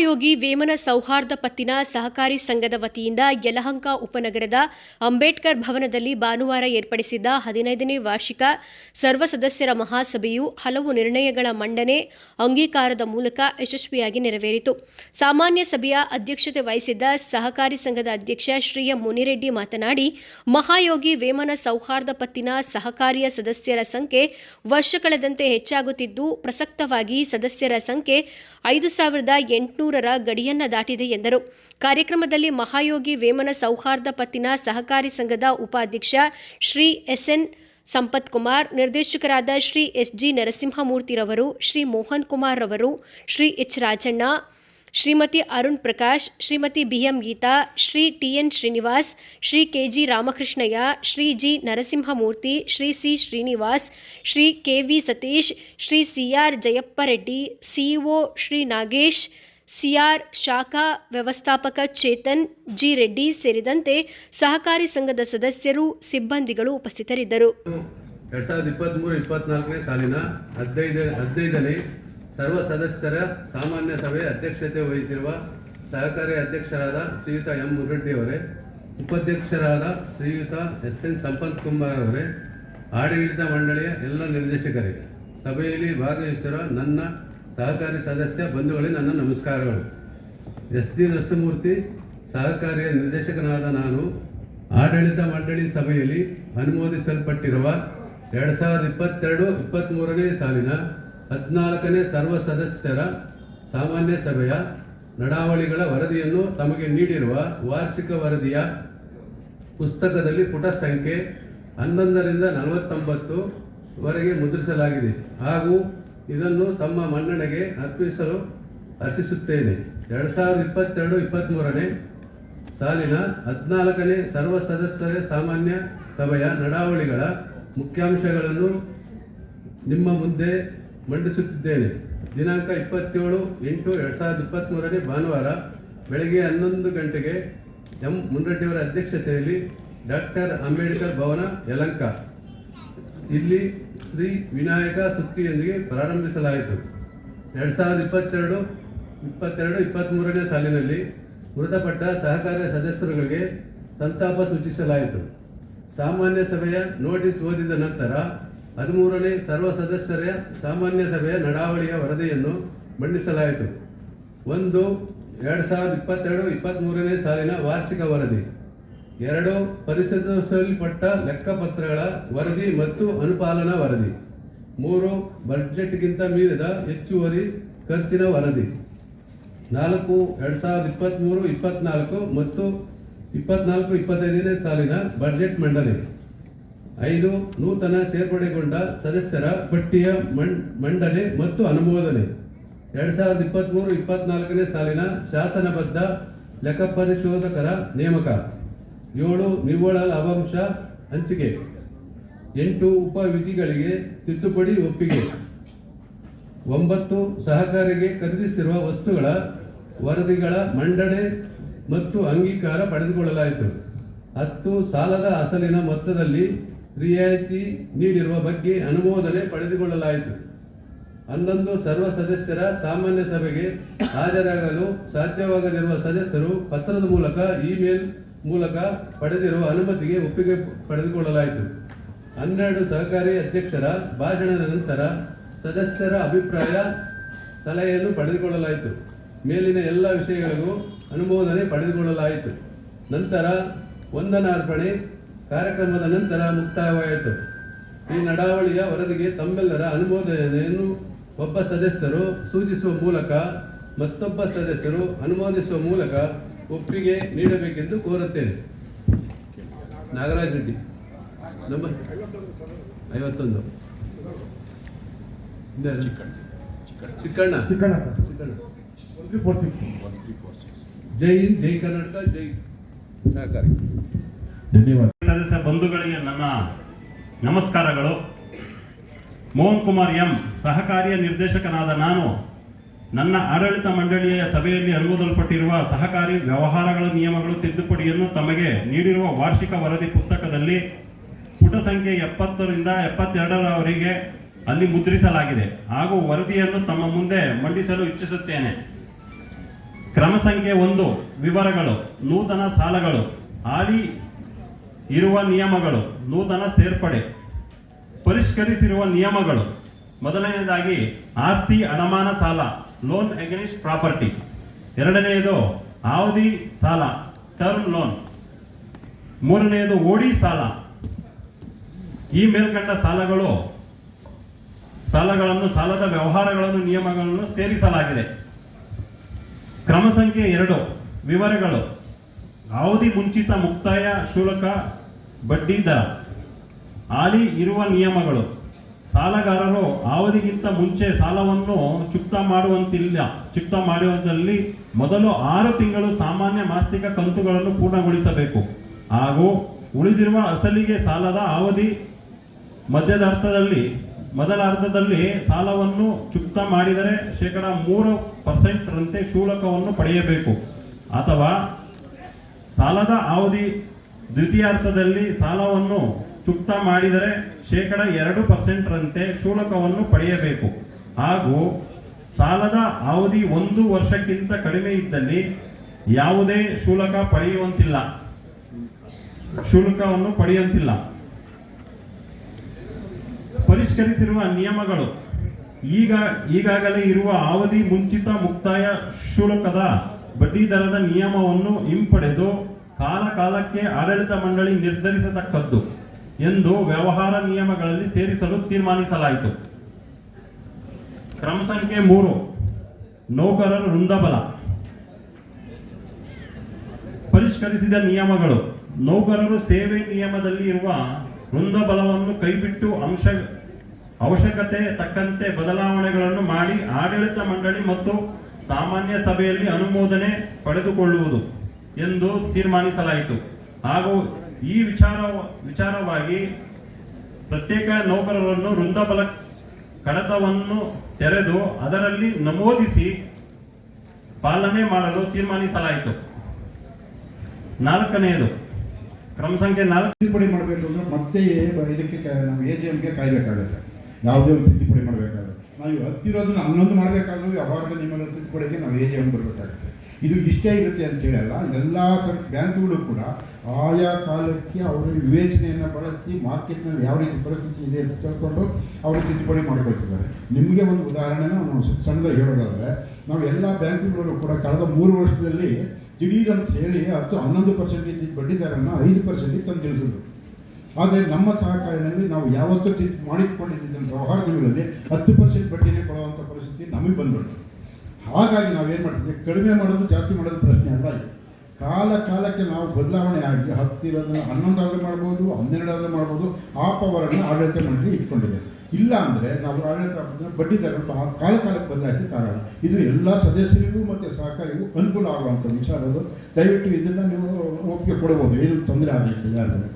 ಮಹಾಯೋಗಿ ವೇಮನ ಸೌಹಾರ್ದ ಪತ್ತಿನ ಸಹಕಾರಿ ಸಂಘದ ವತಿಯಿಂದ ಯಲಹಂಕ ಉಪನಗರದ ಅಂಬೇಡ್ಕರ್ ಭವನದಲ್ಲಿ ಭಾನುವಾರ ಏರ್ಪಡಿಸಿದ್ದ ಹದಿನೈದನೇ ವಾರ್ಷಿಕ ಸರ್ವ ಸದಸ್ಯರ ಮಹಾಸಭೆಯು ಹಲವು ನಿರ್ಣಯಗಳ ಮಂಡನೆ ಅಂಗೀಕಾರದ ಮೂಲಕ ಯಶಸ್ವಿಯಾಗಿ ನೆರವೇರಿತು. ಸಾಮಾನ್ಯ ಸಭೆಯ ಅಧ್ಯಕ್ಷತೆ ವಹಿಸಿದ್ದ ಸಹಕಾರಿ ಸಂಘದ ಅಧ್ಯಕ್ಷ ಶ್ರೀ ಎಂ ಮುನಿರೆಡ್ಡಿ ಮಾತನಾಡಿ, ಮಹಾಯೋಗಿ ವೇಮನ ಸೌಹಾರ್ದ ಪತ್ತಿನ ಸಹಕಾರಿಯ ಸದಸ್ಯರ ಸಂಖ್ಯೆ ವರ್ಷ ಕಳೆದಂತೆ ಹೆಚ್ಚಾಗುತ್ತಿದ್ದು, ಪ್ರಸಕ್ತವಾಗಿ ಸದಸ್ಯರ ಸಂಖ್ಯೆ ಐದು ಸಾವಿರದ ಎಂಟುನೂರರ ಗಡಿಯನ್ನ ದಾಟಿದೆ ಎಂದರು. ಕಾರ್ಯಕ್ರಮದಲ್ಲಿ ಮಹಾಯೋಗಿ ವೇಮನ ಸೌಹಾರ್ದ ಪತ್ತಿನ ಸಹಕಾರಿ ಸಂಘದ ಉಪಾಧ್ಯಕ್ಷ ಶ್ರೀ ಎಸ್ಎನ್ ಸಂಪತ್ ಕುಮಾರ್ ನಿರ್ದೇಶಕರಾದ ಶ್ರೀ ಎಸ್ ಜಿ ನರಸಿಂಹಮೂರ್ತಿರವರು, ಶ್ರೀ ಮೋಹನ್ ಕುಮಾರ್ ರವರು Shri H Rajanna Shrimati Arun Prakash, Shrimati BM Geetha, Shri TN Srinivas, Shri KG Ramakrishnaiah, Shri G Narasimhamurthy, Shri C Srinivas, Shri K V Satish, Shri CR Jayappareddy C O Shri Nagesh CR ಶಾಖಾ ವ್ಯವಸ್ಥಾಪಕ Chetan, G Reddy ಸೇರಿದಂತೆ ಸಹಕಾರಿ ಸಂಘದ ಸದಸ್ಯರು, ಸಿಬ್ಬಂದಿಗಳು ಉಪಸ್ಥಿತರಿದ್ದರು. ಎರಡ್ ಸಾವಿರದ ಇಪ್ಪತ್ತ್ಮೂರು ಇಪ್ಪತ್ನಾಲ್ಕನೇ ಸಾಲಿನ ಹದಿನೈದು, ಹದಿನೈದನೇ ಸರ್ವ ಸದಸ್ಯರ ಸಾಮಾನ್ಯ ಸಭೆ ಅಧ್ಯಕ್ಷತೆ ವಹಿಸಿರುವ ಸಹಕಾರಿ ಅಧ್ಯಕ್ಷರಾದ ಶ್ರೀಯುತ ಎಂ ಮುರಡ್ಡಿ ಅವರೇ, ಉಪಾಧ್ಯಕ್ಷರಾದ ಶ್ರೀಯುತ ಎಸ್ ಎನ್ ಸಂಪತ್ ಕುಮಾರ್ ಅವರೇ, ಆಡಳಿತ ಮಂಡಳಿಯ ಎಲ್ಲ ನಿರ್ದೇಶಕರಿಗೆ ಸಭೆಯಲ್ಲಿ ಭಾಗವಹಿಸಿರುವ ನನ್ನ ಸಹಕಾರಿ ಸದಸ್ಯ ಬಂಧುಗಳಿಗೆ ನನ್ನ ನಮಸ್ಕಾರಗಳು. ಎಸ್ ಜಿ ನರಸಿಂಹಮೂರ್ತಿ, ಸಹಕಾರಿಯ ನಿರ್ದೇಶಕನಾದ ನಾನು, ಆಡಳಿತ ಮಂಡಳಿ ಸಭೆಯಲ್ಲಿ ಅನುಮೋದಿಸಲ್ಪಟ್ಟಿರುವ ಎರಡು ಸಾವಿರದ ಇಪ್ಪತ್ತೆರಡು ಇಪ್ಪತ್ತ್ಮೂರನೇ ಸಾಲಿನ ಹದಿನಾಲ್ಕನೇ ಸರ್ವ ಸದಸ್ಯರ ಸಾಮಾನ್ಯ ಸಭೆಯ ನಡಾವಳಿಗಳ ವರದಿಯನ್ನು ತಮಗೆ ನೀಡಿರುವ ವಾರ್ಷಿಕ ವರದಿಯ ಪುಸ್ತಕದಲ್ಲಿ ಪುಟ ಸಂಖ್ಯೆ ಹನ್ನೊಂದರಿಂದ ನಲವತ್ತೊಂಬತ್ತು ವರೆಗೆ ಮುದ್ರಿಸಲಾಗಿದೆ ಹಾಗೂ ಇದನ್ನು ತಮ್ಮ ಮನ್ನಣೆಗೆ ಅರ್ಪಿಸಲು ಹರ್ಷಿಸುತ್ತೇನೆ ಎರಡು ಸಾವಿರದ ಇಪ್ಪತ್ತೆರಡು ಇಪ್ಪತ್ತ್ಮೂರನೇ ಸಾಲಿನ ಹದಿನಾಲ್ಕನೇ ಸರ್ವ ಸದಸ್ಯರ ಸಾಮಾನ್ಯ ಸಭೆಯ ನಡಾವಳಿಗಳ ಮುಖ್ಯಾಂಶಗಳನ್ನು ನಿಮ್ಮ ಮುಂದೆ ಮಂಡಿಸುತ್ತಿದ್ದೇನೆ. ದಿನಾಂಕ ಇಪ್ಪತ್ತೇಳು ಎಂಟು ಎರಡು ಸಾವಿರದ ಇಪ್ಪತ್ತ್ಮೂರನೇ ಭಾನುವಾರ ಬೆಳಗ್ಗೆ ಹನ್ನೊಂದು ಗಂಟೆಗೆ ಎಂ. ಮುನ್ರೆಡ್ಡಿಯವರ ಅಧ್ಯಕ್ಷತೆಯಲ್ಲಿ ಡಾಕ್ಟರ್ ಅಂಬೇಡ್ಕರ್ ಭವನ, ಯಲಂಕ. ಇಲ್ಲಿ ಶ್ರೀ ವಿನಾಯಕ ಸುತ್ತಿಯೊಂದಿಗೆ ಪ್ರಾರಂಭಿಸಲಾಯಿತು. ಎರಡು ಸಾವಿರದ ಇಪ್ಪತ್ತೆರಡು ಇಪ್ಪತ್ತೆರಡು ಇಪ್ಪತ್ತ್ಮೂರನೇ ಸಾಲಿನಲ್ಲಿ ಮೃತಪಟ್ಟ ಸಹಕಾರಿ ಸದಸ್ಯರುಗಳಿಗೆ ಸಂತಾಪ ಸೂಚಿಸಲಾಯಿತು. ಸಾಮಾನ್ಯ ಸಭೆಯ ನೋಟಿಸ್ ಓದಿದ ನಂತರ ಹದಿಮೂರನೇ ಸರ್ವ ಸದಸ್ಯರ ಸಾಮಾನ್ಯ ಸಭೆಯ ನಡಾವಳಿಯ ವರದಿಯನ್ನು ಮಂಡಿಸಲಾಯಿತು. ಒಂದು, ಎರಡು ಸಾವಿರದ ಇಪ್ಪತ್ತೆರಡು ಇಪ್ಪತ್ತ್ಮೂರನೇ ಸಾಲಿನ ವಾರ್ಷಿಕ ವರದಿ. ಎರಡು, ಪರಿಶೀಲಿಸಲ್ಪಟ್ಟ ಲೆಕ್ಕಪತ್ರಗಳ ವರದಿ ಮತ್ತು ಅನುಪಾಲನಾ ವರದಿ. ಮೂರು ಬಡ್ಜೆಟ್ಗಿಂತ ಮೀರಿದ ಹೆಚ್ಚುವರಿ ಖರ್ಚಿನ ವರದಿ. ನಾಲ್ಕು, ಎರಡು ಸಾವಿರದ ಇಪ್ಪತ್ತ್ಮೂರು ಇಪ್ಪತ್ನಾಲ್ಕು ಮತ್ತು ಇಪ್ಪತ್ನಾಲ್ಕು, ಇಪ್ಪತ್ತೈದನೇ ಸಾಲಿನ ಬಡ್ಜೆಟ್ ಮಂಡನೆ. ಐದು ನೂತನ ಸೇರ್ಪಡೆಗೊಂಡ ಸದಸ್ಯರ ಪಟ್ಟಿಯ ಮಂಡನೆ ಮತ್ತು ಅನುಮೋದನೆ. ಎರಡು ಸಾವಿರದ ಇಪ್ಪತ್ತ್ಮೂರು ಇಪ್ಪತ್ನಾಲ್ಕನೇ ಸಾಲಿನ ಶಾಸನಬದ್ಧ ಲೆಕ್ಕಪರಿಶೋಧಕರ ನೇಮಕ. ಏಳು ನಿವ್ವಳ ಲಾಭಾಂಶ ಹಂಚಿಕೆ. ಎಂಟು ಉಪವಿಧಿಗಳಿಗೆ ತಿದ್ದುಪಡಿ ಒಪ್ಪಿಗೆ. ಒಂಬತ್ತು ಸಹಕಾರಿಗೆ ಖರೀದಿಸಿರುವ ವಸ್ತುಗಳ ವರದಿಗಳ ಮಂಡನೆ ಮತ್ತು ಅಂಗೀಕಾರ ಪಡೆದುಕೊಳ್ಳಲಾಯಿತು. ಹತ್ತು ಸಾಲದ ಅಸಲಿನ ಮೊತ್ತದಲ್ಲಿ ರಿಯಾಯಿತಿ ನೀಡಿರುವ ಬಗ್ಗೆ ಅನುಮೋದನೆ ಪಡೆದುಕೊಳ್ಳಲಾಯಿತು. ಹನ್ನೊಂದು ಸರ್ವ ಸದಸ್ಯರ ಸಾಮಾನ್ಯ ಸಭೆಗೆ ಹಾಜರಾಗಲು ಸಾಧ್ಯವಾಗದಿರುವ ಸದಸ್ಯರು ಪತ್ರದ ಮೂಲಕ ಇಮೇಲ್ ಮೂಲಕ ಪಡೆದಿರುವ ಅನುಮತಿಗೆ ಒಪ್ಪಿಗೆ ಪಡೆದುಕೊಳ್ಳಲಾಯಿತು. ಹನ್ನೆರಡು ಸಹಕಾರಿ ಅಧ್ಯಕ್ಷರ ಭಾಷಣದ ನಂತರ ಸದಸ್ಯರ ಅಭಿಪ್ರಾಯ ಸಲಹೆಯನ್ನು ಪಡೆದುಕೊಳ್ಳಲಾಯಿತು. ಮೇಲಿನ ಎಲ್ಲ ವಿಷಯಗಳಿಗೂ ಅನುಮೋದನೆ ಪಡೆದುಕೊಳ್ಳಲಾಯಿತು. ನಂತರ ವಂದನಾರ್ಪಣೆ ಕಾರ್ಯಕ್ರಮದ ನಂತರ ಮುಕ್ತಾಯವಾಯಿತು. ಈ ನಡಾವಳಿಯ ವರದಿಗೆ ತಮ್ಮೆಲ್ಲರ ಅನುಮೋದನೆಯನ್ನು ಒಬ್ಬ ಸದಸ್ಯರು ಸೂಚಿಸುವ ಮೂಲಕ ಮತ್ತೊಬ್ಬ ಸದಸ್ಯರು ಅನುಮೋದಿಸುವ ಮೂಲಕ ಒಪ್ಪಿಗೆ ನೀಡಬೇಕೆಂದು ಕೋರುತ್ತೇನೆ. ನಾಗರಾಜ್ ರೆಡ್ಡಿ ನಮ್ಮ ಐವತ್ತೊಂದು? ಚಿಕ್ಕಣ್ಣ. ಜೈ ಹಿಂದ್ ಜೈ ಕರ್ನಾಟಕ ಜೈ ಸಹಕಾರಿ. ಧನ್ಯವಾದ. ಸದಸ್ಯ ಬಂಧುಗಳಿಗೆ ನನ್ನ ನಮಸ್ಕಾರಗಳು. ಮೋಹನ್ ಕುಮಾರ್ ಎಂ, ಸಹಕಾರಿಯ ನಿರ್ದೇಶಕನಾದ ನಾನು ನನ್ನ ಆಡಳಿತ ಮಂಡಳಿಯ ಸಭೆಯಲ್ಲಿ ಅನುಮೋದಲ್ಪಟ್ಟಿರುವ ಸಹಕಾರಿ ವ್ಯವಹಾರಗಳ ನಿಯಮಗಳು ತಿದ್ದುಪಡಿಯನ್ನು ತಮಗೆ ನೀಡಿರುವ ವಾರ್ಷಿಕ ವರದಿ ಪುಸ್ತಕದಲ್ಲಿ ಪುಟ ಸಂಖ್ಯೆ ಎಪ್ಪತ್ತರಿಂದ ಎಪ್ಪತ್ತೆರಡರವರೆಗೆ ಅಲ್ಲಿ ಮುದ್ರಿಸಲಾಗಿದೆ. ಹಾಗೂ ವರದಿಯನ್ನು ತಮ್ಮ ಮುಂದೆ ಮಂಡಿಸಲು ಇಚ್ಛಿಸುತ್ತೇನೆ. ಕ್ರಮ ಸಂಖ್ಯೆ ಒಂದು, ವಿವರಗಳು, ನೂತನ ಸಾಲಗಳು, ಹಾಲಿ ಇರುವ ನಿಯಮಗಳು, ನೂತನ ಸೇರ್ಪಡೆ, ಪರಿಷ್ಕರಿಸಿರುವ ನಿಯಮಗಳು. ಮೊದಲನೆಯದಾಗಿ ಆಸ್ತಿ ಅಡಮಾನ ಸಾಲ ಲೋನ್ ಅಗೇನ್ಸ್ಟ್ ಪ್ರಾಪರ್ಟಿ ಎರಡನೆಯದು ಅವಧಿ ಸಾಲ ಟರ್ಮ್ ಲೋನ್ ಮೂರನೆಯದು ಓಡಿ ಸಾಲ. ಈ ಮೇಲ್ಕಂಡ ಸಾಲಗಳು ಸಾಲಗಳನ್ನು, ಸಾಲದ ವ್ಯವಹಾರಗಳನ್ನು, ನಿಯಮಗಳನ್ನು ಸೇರಿಸಲಾಗಿದೆ. ಕ್ರಮ ಸಂಖ್ಯೆ ಎರಡು, ವಿವರಗಳು. ಅವಧಿ ಮುಂಚಿತ ಮುಕ್ತಾಯ ಶುಲ್ಕ ಬಡ್ಡಿ ದರ. ಹಾಲಿ ಇರುವ ನಿಯಮಗಳು. ಸಾಲಗಾರರು ಅವಧಿಗಿಂತ ಮುಂಚೆ ಸಾಲವನ್ನು ಚುಕ್ತ ಮಾಡುವಂತಿಲ್ಲ. ಚುಕ್ತ ಮಾಡುವುದರಲ್ಲಿ ಮೊದಲು ಆರು ತಿಂಗಳು ಸಾಮಾನ್ಯ ಮಾಸಿಕ ಕಂತುಗಳನ್ನು ಪೂರ್ಣಗೊಳಿಸಬೇಕು. ಹಾಗೂ ಉಳಿದಿರುವ ಅಸಲಿಗೆ ಸಾಲದ ಅವಧಿ ಮಧ್ಯದ ಅರ್ಥದಲ್ಲಿ ಮೊದಲ ಅರ್ಧದಲ್ಲಿ ಸಾಲವನ್ನು ಚುಕ್ತ ಮಾಡಿದರೆ ಶೇಕಡ ಮೂರು ಪರ್ಸೆಂಟ್ ರಂತೆ ಶುಲ್ಕವನ್ನು ಪಡೆಯಬೇಕು. ಅಥವಾ ಸಾಲದ ಅವಧಿ ದ್ವಿತೀಯಾರ್ಥದಲ್ಲಿ ಸಾಲವನ್ನು ಚುಕ್ತ ಮಾಡಿದರೆ ಶೇಕಡ ಎರಡು ಪರ್ಸೆಂಟ್ ರಂತೆ ಶುಲ್ಕವನ್ನು ಪಡೆಯಬೇಕು. ಹಾಗೂ ಸಾಲದ ಅವಧಿ ಒಂದು ವರ್ಷಕ್ಕಿಂತ ಕಡಿಮೆ ಇದ್ದಲ್ಲಿ ಯಾವುದೇ ಶುಲ್ಕ ಪಡೆಯುವಂತಿಲ್ಲ. ಶುಲ್ಕವನ್ನು ಪಡೆಯುವಂತಿಲ್ಲ. ಪರಿಷ್ಕರಿಸಿರುವ ನಿಯಮಗಳು. ಈಗ, ಈಗಾಗಲೇ ಇರುವ ಅವಧಿ ಮುಂಚಿತ ಮುಕ್ತಾಯ ಶುಲ್ಕದ ಬಡ್ಡಿ ದರದ ನಿಯಮವನ್ನು ಹಿಂಪಡೆದು ಕಾಲ ಕಾಲಕ್ಕೆ ಆಡಳಿತ ಮಂಡಳಿ ನಿರ್ಧರಿಸತಕ್ಕದ್ದು ಎಂದು ವ್ಯವಹಾರ ನಿಯಮಗಳಲ್ಲಿ ಸೇರಿಸಲು ತೀರ್ಮಾನಿಸಲಾಯಿತು. ಕ್ರಮ ಸಂಖ್ಯೆ ಮೂರು, ನೌಕರರ ವೃಂದಬಲ. ಪರಿಷ್ಕರಿಸಿದ ನಿಯಮಗಳು, ನೌಕರರು ಸೇವೆ ನಿಯಮದಲ್ಲಿ ಇರುವ ವೃಂದಬಲವನ್ನು ಕೈಬಿಟ್ಟು ಅಂಶ, ಅವಶ್ಯಕತೆ ತಕ್ಕಂತೆ ಬದಲಾವಣೆಗಳನ್ನು ಮಾಡಿ ಆಡಳಿತ ಮಂಡಳಿ ಮತ್ತು ಸಾಮಾನ್ಯ ಸಭೆಯಲ್ಲಿ ಅನುಮೋದನೆ ಪಡೆದುಕೊಳ್ಳುವುದು. ಎಂದು ತೀರ್ಮಾನಿಸಲಾಯಿತು. ಹಾಗೂ ಈ ವಿಚಾರ, ವಿಚಾರವಾಗಿ ಪ್ರತ್ಯೇಕ ನೌಕರರನ್ನು ವೃಂದಬಲ ಕಡತವನ್ನು ತೆರೆದು ಅದರಲ್ಲಿ ನಮೂದಿಸಿ ಪಾಲನೆ ಮಾಡಲು ತೀರ್ಮಾನಿಸಲಾಯಿತು. ನಾಲ್ಕನೆಯದು, ಕ್ರಮ ಸಂಖ್ಯೆ ನಾಲ್ಕು. ತಿದ್ದುಪಡಿ ಮಾಡಬೇಕು ಅಂದ್ರೆ ಮತ್ತೆ ಇದಕ್ಕೆ ನಮ್ಮ ಎ ಜಿ ಎಮ್ಗೆ ಕಾಯ್ಬೇಕಾಗುತ್ತೆ. ಯಾವುದೇ ಒಂದು ತಿದ್ದುಪಡಿ ಮಾಡಬೇಕಾಗುತ್ತೆ. ನಾವು ಹತ್ತಿರೋದನ್ನ ಹನ್ನೊಂದು ಮಾಡಬೇಕಾದ್ರೂ ಯಾವಾಗ ನಿಮ್ಮ ತಿದ್ದುಪಡಿಗೆ ನಾವು ಎ ಜಿ ಎಂ ಬರಬೇಕಾಗುತ್ತೆ. ಇದು ಇಷ್ಟೇ ಇರುತ್ತೆ ಅಂತ ಹೇಳಲ್ಲ ಎಲ್ಲ ಸರ್ ಬ್ಯಾಂಕ್ಗಳು ಕೂಡ ಆಯಾ ಕಾಲಕ್ಕೆ ಅವರ ವಿವೇಚನೆಯನ್ನು ಬಳಸಿ ಮಾರ್ಕೆಟ್ನಲ್ಲಿ ಯಾವ ರೀತಿ ಪರಿಸ್ಥಿತಿ ಇದೆ ಅಂತ ತಿಳ್ಕೊಂಡು ಅವರು ತಿದ್ದುಪಡಿ ಮಾಡಿಕೊಳ್ತಿದ್ದಾರೆ. ನಿಮಗೆ ಒಂದು ಉದಾಹರಣೆನ ನಾವು ಸಣ್ಣದಾಗಿ ಹೇಳೋದಾದರೆ, ನಾವು ಎಲ್ಲ ಬ್ಯಾಂಕ್ಗಳು ಕೂಡ ಕಳೆದ ಮೂರು ವರ್ಷದಲ್ಲಿ ದಿಢೀರ್ ಅಂತ ಹೇಳಿ ಹತ್ತು ಹನ್ನೊಂದು ಪರ್ಸೆಂಟ್ ಬಡ್ಡಿದಾರನ್ನು ಬಡ್ಡಿ ದರನ ಐದು ಪರ್ಸೆಂಟಿಗೆ ತಂದು ತಿಳಿಸಿದ್ರು ಆದರೆ ನಮ್ಮ ಸಹಕಾರಿನಲ್ಲಿ ನಾವು ಯಾವತ್ತೂ ಮಾಡಿಕೊಂಡಿದ್ದಂಥ ವ್ಯವಹಾರಗಳಲ್ಲಿ ಹತ್ತು ಪರ್ಸೆಂಟ್ ಬಡ್ಡಿನೇ ಕೊಡುವಂಥ ಪರಿಸ್ಥಿತಿ ನಮಗೆ ಬಂದ್ಬಿಡ್ತು. ಹಾಗಾಗಿ ನಾವೇನು ಮಾಡ್ತೀವಿ? ಕಡಿಮೆ ಮಾಡೋದು ಜಾಸ್ತಿ ಮಾಡೋದು ಪ್ರಶ್ನೆ ಅಲ್ಲ ಕಾಲ ಕಾಲಕ್ಕೆ ನಾವು ಬದಲಾವಣೆ ಆಗಿ ಹತ್ತಿರೋದನ್ನ ಹನ್ನೊಂದಾದರೂ ಮಾಡ್ಬೋದು, ಹನ್ನೆರಡಾದರೂ ಮಾಡ್ಬೋದು, ಆ ಪವರನ್ನು ಆಡಳಿತ ಮಂಡಳಿ ಇಟ್ಕೊಂಡಿದೆ. ಇಲ್ಲ ಅಂದರೆ ನಾವು ಆಡಳಿತ ಬಡ್ಡಿ ದರ ಕಾಲ ಕಾಲಕ್ಕೆ ಬದಲಾಯಿಸೋಕ್ಕಾಗಲ್ಲ ಇದು ಎಲ್ಲ ಸದಸ್ಯರಿಗೂ ಮತ್ತು ಸಹಕಾರಿಗೂ ಅನುಕೂಲ ಆಗುವಂಥ ವಿಚಾರ ಅದು. ದಯವಿಟ್ಟು ಇದನ್ನು ನೀವು ಒಪ್ಪಿಗೆ ಕೊಡ್ಬೋದು, ಏನು ತೊಂದರೆ ಆಗಲಿಕ್ಕಿಲ್ಲ ಯಾರಿಗೂ